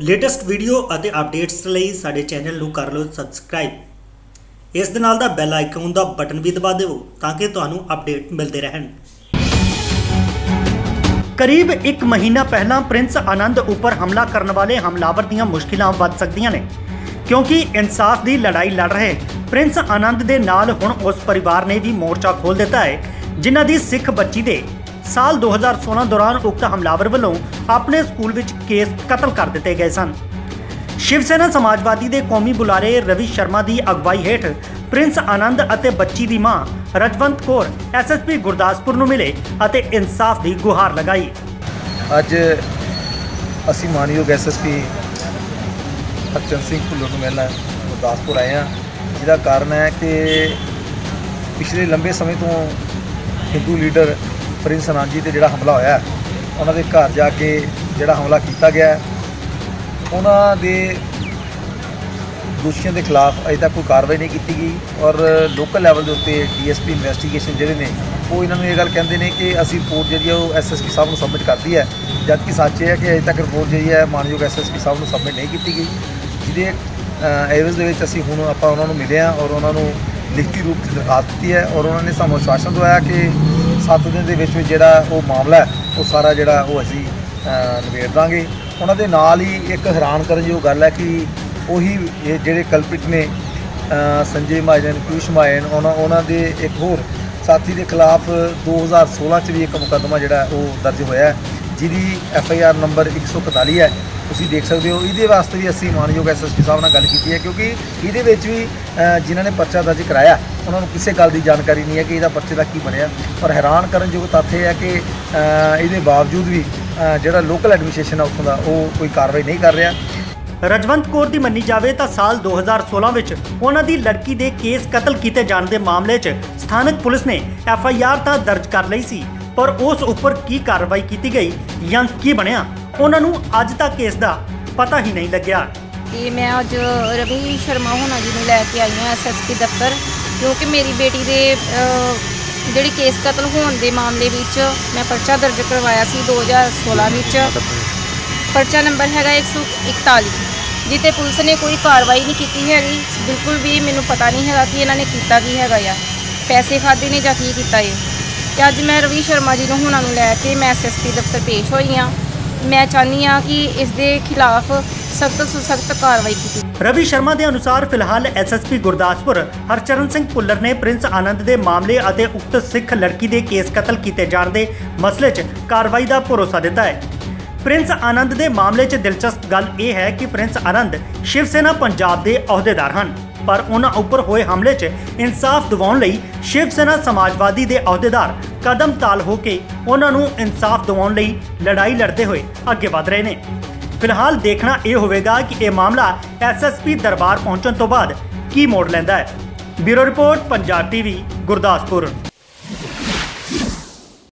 Latest video ਅਤੇ updates ਲਈ ਸਾਡੇ ਚੈਨਲ ਨੂੰ ਕਰ ਲਓ ਸਬਸਕ੍ਰਾਈਬ। ਇਸ ਦੇ ਨਾਲ ਦਾ ਬੈਲ ਆਈਕਨ ਦਾ ਬਟਨ ਵੀ ਦਬਾ ਦਿਓ ਤਾਂ ਕਿ ਤੁਹਾਨੂੰ ਅਪਡੇਟ ਮਿਲਦੇ ਰਹਿਣ। ਕਰੀਬ 1 ਮਹੀਨਾ ਪਹਿਲਾਂ ਪ੍ਰਿੰਸ ਆਨੰਦ ਉੱਪਰ ਹਮਲਾ ਕਰਨ ਵਾਲੇ ਹਮਲਾਵਰ ਦੀਆਂ ਮੁਸ਼ਕਿਲਾਂ ਵੱਧ ਸਕਦੀਆਂ ਨੇ। ਕਿਉਂਕਿ ਇਨਸਾਫ ਦੀ ਲੜਾਈ ਲੜ ਰਹੇ ਪ੍ਰਿੰਸ ਆਨੰਦ ਦੇ ਨਾਲ ਹੁਣ ਉਸ ਪਰਿਵਾਰ ਨੇ ਵੀ ਮੋਰਚਾ ਖੋਲ ਦਿੱਤਾ ਹੈ, ਜਿਨ੍ਹਾਂ ਦੀ ਸਿੱਖ ਬੱਚੀ ਦੇ ਸਾਲ 2016 ਦੌਰਾਨ ਉਕਤ ਹਮਲਾਵਰ ਵੱਲੋਂ ਆਪਣੇ ਸਕੂਲ ਵਿੱਚ ਕੇਸ ਕਤਲ ਕਰ ਦਿੱਤੇ ਗਏ ਸਨ। ਸ਼ਿਵ ਸੈਨਾ ਸਮਾਜਵਾਦੀ ਦੇ ਕੌਮੀ ਬੁਲਾਰੇ ਰਵੀ ਸ਼ਰਮਾ ਦੀ ਅਗਵਾਈ ਹੇਠ ਪ੍ਰਿੰਸ ਆਨੰਦ ਅਤੇ ਬੱਚੀ ਦੀ ਮਾਂ ਰਜਵੰਤ ਕੌਰ ਐਸਐਸਪੀ ਗੁਰਦਾਸਪੁਰ ਨੂੰ ਮਿਲੇ ਅਤੇ ਇਨਸਾਫ ਦੀ ਗੁਹਾਰ ਲਗਾਈ। ਅੱਜ ਅਸੀਂ ਮਾਨਯੋਗ ਐਸਐਸਪੀ ਹਰਚੰਦ ਸਿੰਘ ਭੁੱਲਰ ਨੂੰ ਮਿਲਣਾ ਗੁਰਦਾਸਪੁਰ ਆਏ ਹਾਂ। ਜਿਹਦਾ ਕਾਰਨ ਹੈ ਕਿ ਪਿਛਲੇ ਲੰਬੇ ਸਮੇਂ ਤੋਂ ਹਿੰਦੂ ਲੀਡਰ ਪ੍ਰਿੰਸ ਆਨੰਦ ਤੇ ਜਿਹੜਾ ਹਮਲਾ ਹੋਇਆ ਉਹਨਾਂ ਦੇ ਘਰ ਜਾ ਕੇ ਜਿਹੜਾ ਹਮਲਾ ਕੀਤਾ ਗਿਆ ਉਹਨਾਂ ਦੇ ਦੋਸ਼ੀਆਂ ਦੇ ਖਿਲਾਫ ਅਜੇ ਤੱਕ ਕੋਈ ਕਾਰਵਾਈ ਨਹੀਂ ਕੀਤੀ ਗਈ ਔਰ ਲੋਕਲ ਲੈਵਲ ਦੇ ਉੱਤੇ ਡੀਐਸਪੀ ਇਨਵੈਸਟੀਗੇਸ਼ਨ ਜਿਹੜੇ ਨੇ, ਉਹ ਇਹਨਾਂ ਨੂੰ ਇਹ ਗੱਲ ਕਹਿੰਦੇ ਨੇ ਕਿ ਅਸੀਂ ਰਿਪੋਰਟ ਜਿਹੜੀ ਹੈ ਉਹ ਐਸਐਸਪੀ ਸਾਹਿਬ ਨੂੰ ਸਬਮਿਟ ਕਰਦੀ ਹੈ ਜਦ ਕਿ ਸੱਚ ਇਹ ਹੈ ਕਿ ਅਜੇ ਤੱਕ ਰਿਪੋਰਟ ਜਿਹੜੀ ਹੈ ਮਾਨਯੋਗ ਐਸਐਸਪੀ ਸਾਹਿਬ ਨੂੰ ਸਬਮਿਟ ਨਹੀਂ ਕੀਤੀ ਗਈ, ਜਿਹਦੇ ਐਵਰੇਜ ਦੇ ਵਿੱਚ ਅਸੀਂ ਹੁਣ ਆਪਾਂ ਉਹਨਾਂ ਨੂੰ ਮਿਲੇ ਹਾਂ ਔਰ ਉਹਨਾਂ ਨੂੰ ਲਿਖਤੀ ਰੂਪ 'ਚ ਦਰਖਾਸਤ ਦਿੱਤੀ ਹੈ ਔਰ ਉਹਨਾਂ ਨੇ ਸਾਨੂੰ ਆਸ਼ਵਾਸਨ ਦਵਾਇਆ ਕਿ 7 ਦਿਨ ਦੇ ਵਿੱਚ ਵਿੱਚ ਜਿਹੜਾ ਉਹ ਮਾਮਲਾ ਉਹ ਸਾਰਾ ਜਿਹੜਾ ਉਹ ਅਸੀਂ ਨਿਬੇੜ ਦਾਂਗੇ। ਉਹਨਾਂ ਦੇ ਨਾਲ ਹੀ ਇੱਕ ਹੈਰਾਨ ਕਰਨ ਯੋਗ ਗੱਲ ਹੈ ਕਿ ਉਹੀ ਜਿਹੜੇ ਕਲਪਿਟ ਨੇ ਸੰਜੇ ਮਹਾਜਨ ਪਿਊਸ਼ ਮਹਾਜਨ ਉਹਨਾਂ ਉਹਨਾਂ ਦੇ ਇੱਕ ਹੋਰ ਸਾਥੀ ਦੇ ਖਿਲਾਫ 2016 ਚ ਵੀ ਇੱਕ ਮੁਕੱਦਮਾ ਜਿਹੜਾ ਉਹ ਦਰਜ ਹੋਇਆ ਹੈ, ਜਿਹਦੀ ਐਫ ਆਈ ਆਰ ਨੰਬਰ 141 ਹੈ, ਤੁਸੀਂ ਦੇਖ ਸਕਦੇ ਹੋ। ਇਹਦੇ ਵਾਸਤੇ ਵੀ ਅਸੀਂ ਮਾਨਯੋਗ ਐਸਐਸਪੀ ਸਾਹਿਬ ਨਾਲ ਗੱਲ ਕੀਤੀ ਹੈ, ਕਿਉਂਕਿ ਇਹਦੇ ਵਿੱਚ ਵੀ ਜਿਨ੍ਹਾਂ ਨੇ ਪਰਚਾ ਦਰਜ ਕਰਾਇਆ, ਉਹਨਾਂ ਨੂੰ ਕਿਸੇ ਗੱਲ ਦੀ ਜਾਣਕਾਰੀ ਨਹੀਂ ਹੈ ਕਿ ਇਹਦਾ ਪਰਚੇ ਦਾ ਕੀ ਬਣਿਆ। ਪਰ ਹੈਰਾਨ ਕਰਨ ਯੋਗ ਤੱਥ ਇਹ ਹੈ ਕਿ ਇਹਦੇ ਬਾਵਜੂਦ ਵੀ ਜਿਹੜਾ ਲੋਕਲ ਐਡਮਿਨਿਸਟ੍ਰੇਸ਼ਨ ਹੈ ਉੱਥੋਂ ਦਾ, ਉਹ ਕੋਈ ਕਾਰਵਾਈ ਨਹੀਂ ਕਰ ਰਿਹਾ। ਰਜਵੰਤ ਕੌਰ ਦੀ ਮੰਨੀ ਜਾਵੇ ਤਾਂ ਸਾਲ 2016 ਵਿੱਚ ਉਹਨਾਂ ਦੀ ਲੜਕੀ ਦੇ ਕੇਸ ਕਤਲ ਕੀਤੇ ਜਾਣ ਦੇ ਮਾਮਲੇ 'ਚ ਸਥਾਨਕ ਪੁਲਿਸ ਨੇ ਐਫ ਆਈ ਆਰ ਤਾਂ ਦਰਜ ਕਰ ਲਈ ਸੀ। ਪਰ ਉਸ ਉੱਪਰ ਕੀ ਕਾਰਵਾਈ ਕੀਤੀ ਗਈ ਜਾਂ ਕੀ ਬਣਿਆ, ਉਹਨਾਂ ਨੂੰ ਅੱਜ ਤੱਕ ਇਸ ਦਾ ਪਤਾ ਹੀ ਨਹੀਂ ਲੱਗਿਆ। ਤੇ ਮੈਂ ਅੱਜ ਰਵੀ ਸ਼ਰਮਾ ਹੋਣਾ ਜੀ ਨੂੰ ਲੈ ਕੇ ਆਈ ਹਾਂ ਐਸਐਸਪੀ ਦਫ਼ਤਰ, ਕਿਉਂਕਿ ਮੇਰੀ ਬੇਟੀ ਦੇ ਜਿਹੜੀ ਕੇਸ ਕਤਲ ਹੋਣ ਦੇ ਮਾਮਲੇ ਵਿੱਚ ਮੈਂ ਪਰਚਾ ਦਰਜ ਕਰਵਾਇਆ ਸੀ 2016 ਵਿੱਚ। ਪਰਚਾ ਨੰਬਰ ਹੈਗਾ 141 ਜਿੱਤੇ ਪੁਲਿਸ ਨੇ ਕੋਈ ਕਾਰਵਾਈ ਨਹੀਂ ਕੀਤੀ ਹੈਗੀ। ਬਿਲਕੁਲ ਵੀ ਮੈਨੂੰ ਪਤਾ ਨਹੀਂ ਹੈਗਾ ਕਿ ਇਹਨਾਂ ਨੇ ਕੀਤਾ ਕੀ ਹੈਗਾ ਆ। ਪੈਸੇ ਖਾਦੇ ਨੇ ਜਾਂ ਕੀ ਕੀਤਾ ਇਹ। ਤੇ ਅੱਜ ਮੈਂ ਰਵੀ ਸ਼ਰਮਾ ਜੀ ਨੂੰ ਹੁਣਾਂ ਨੂੰ ਲੈ ਕੇ ਮੈਂ ਐਸਐਸਪੀ ਦਫ਼ਤਰ ਪੇਸ਼ ਹੋਈ ਹਾਂ ਮੈਂ ਚਾਹੁੰਦੀ ਹਾਂ ਕਿ ਇਸ ਦੇ ਖਿਲਾਫ ਸਖਤ ਤੋਂ ਸਖਤ ਕਾਰਵਾਈ ਕੀਤੀ ਰਵੀ ਸ਼ਰਮਾ ਦੇ ਅਨੁਸਾਰ ਫਿਲਹਾਲ ਐਸਐਸਪੀ ਗੁਰਦਾਸਪੁਰ ਹਰਚਰਨ ਸਿੰਘ ਭੁੱਲਰ ਨੇ ਪ੍ਰਿੰਸ ਆਨੰਦ ਦੇ ਮਾਮਲੇ ਅਤੇ ਉਕਤ ਸਿੱਖ ਲੜਕੀ ਦੇ ਕੇਸ ਕਤਲ ਕੀਤੇ ਜਾਣ ਦੇ ਮਸਲੇ 'ਚ ਕਾਰਵਾਈ ਦਾ ਭਰੋਸਾ ਦਿੱਤਾ ਹੈ। ਪ੍ਰਿੰਸ ਆਨੰਦ ਦੇ ਮਾਮਲੇ 'ਚ ਦਿਲਚਸਪ ਗੱਲ ਇਹ ਹੈ ਕਿ ਪ੍ਰਿੰਸ ਆਨੰਦ ਸ਼ਿਵ ਸੈਨਾ ਪੰਜਾਬ ਦੇ ਅਹੁਦੇਦਾਰ ਹਨ। ਪਰ ਉਹਨਾਂ ਉੱਪਰ ਹੋਏ ਹਮਲੇ 'ਚ ਇਨਸਾਫ ਦਿਵਾਉਣ ਲਈ ਸ਼ਿਵ ਸੈਨਾ ਸਮਾਜਵਾਦੀ ਦੇ ਅਹੁਦੇਦਾਰ ਕਦਮ ਤਾਲ ਹੋ ਕੇ ਉਹਨਾਂ ਨੂੰ ਇਨਸਾਫ ਦਿਵਾਉਣ ਲਈ ਲੜਾਈ ਲੜਦੇ ਹੋਏ ਅੱਗੇ ਵਧ ਰਹੇ ਨੇ। ਫਿਲਹਾਲ ਦੇਖਣਾ ਇਹ ਹੋਵੇਗਾ ਕਿ ਇਹ ਮਾਮਲਾ ਐਸਐਸਪੀ ਦਰਬਾਰ ਪਹੁੰਚਣ ਤੋਂ ਬਾਅਦ ਕੀ ਮੋੜ ਲੈਂਦਾ ਹੈ। Bureau report, Punjab TV, Gurdaspur.